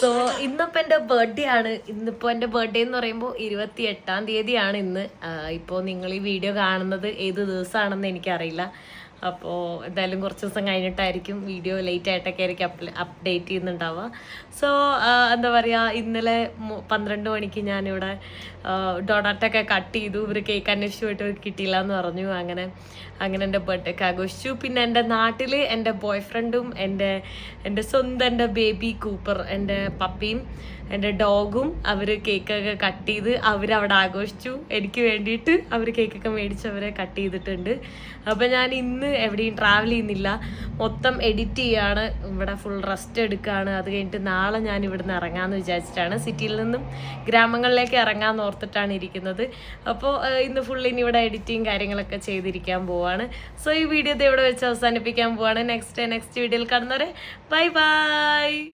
സോ ഇന്നിപ്പോൾ എന്റെ ബർത്ത്ഡേ ആണ്. ഇന്നിപ്പോൾ എന്റെ ബർത്ത്ഡേ എന്ന് പറയുമ്പോൾ ഇരുപത്തി എട്ടാം തീയതിയാണ് ഇന്ന്. ഇപ്പോ നിങ്ങൾ ഈ വീഡിയോ കാണുന്നത് ഏത് ദിവസമാണെന്ന് എനിക്കറിയില്ല. അപ്പോൾ എന്തായാലും കുറച്ച് ദിവസം കഴിഞ്ഞിട്ടായിരിക്കും വീഡിയോ ലേറ്റ് ആയിട്ടൊക്കെ ആയിരിക്കും അപ്ഡേറ്റ് ചെയ്യുന്നുണ്ടാവുക. സോ എന്താ പറയുക ഇന്നലെ പന്ത്രണ്ട് മണിക്ക് ഞാനിവിടെ ഡൊണാറ്റൊക്കെ കട്ട് ചെയ്തു. ഇവർ കേക്ക് അന്വേഷിച്ചു പോയിട്ട് കിട്ടിയില്ല എന്ന് പറഞ്ഞു. അങ്ങനെ അങ്ങനെ എന്റെ ബർത്ത്ഡേക്ക് ആഘോഷിച്ചു. പിന്നെ എന്റെ നാട്ടിൽ എന്റെ ബോയ് ഫ്രണ്ടും എന്റെ എന്റെ സ്വന്തം എന്റെ ബേബി കൂപ്പർ എന്റെ പപ്പിയും എന്റെ ഡോഗും അവർ കേക്കൊക്കെ കട്ട് ചെയ്ത് അവരവിടെ ആഘോഷിച്ചു. എനിക്ക് വേണ്ടിയിട്ട് അവർ കേക്കൊക്കെ മേടിച്ച് അവരെ കട്ട് ചെയ്തിട്ടുണ്ട്. അപ്പോൾ ഞാൻ ഇന്ന് എവിടെയും ട്രാവൽ ചെയ്യുന്നില്ല. മൊത്തം എഡിറ്റ് ചെയ്യാണ്. ഇവിടെ ഫുൾ റെസ്റ്റ് എടുക്കുകയാണ്. അത് കഴിഞ്ഞിട്ട് നാളെ ഞാൻ ഇവിടുന്ന് ഇറങ്ങാമെന്ന് വിചാരിച്ചിട്ടാണ്. സിറ്റിയിൽ നിന്നും ഗ്രാമങ്ങളിലേക്ക് ഇറങ്ങാമെന്ന് ഓർത്തിട്ടാണ് ഇരിക്കുന്നത്. അപ്പോൾ ഇന്ന് ഫുൾ ഇനി ഇവിടെ എഡിറ്റിങ് കാര്യങ്ങളൊക്കെ ചെയ്തിരിക്കാൻ പോവാണ്. സോ ഈ വീഡിയോ ഇവിടെ വെച്ച് അവസാനിപ്പിക്കാൻ പോവാണ്. നെക്സ്റ്റ് നെക്സ്റ്റ് വീഡിയോയിൽ കാണുന്നവരെ ബൈ ബൈ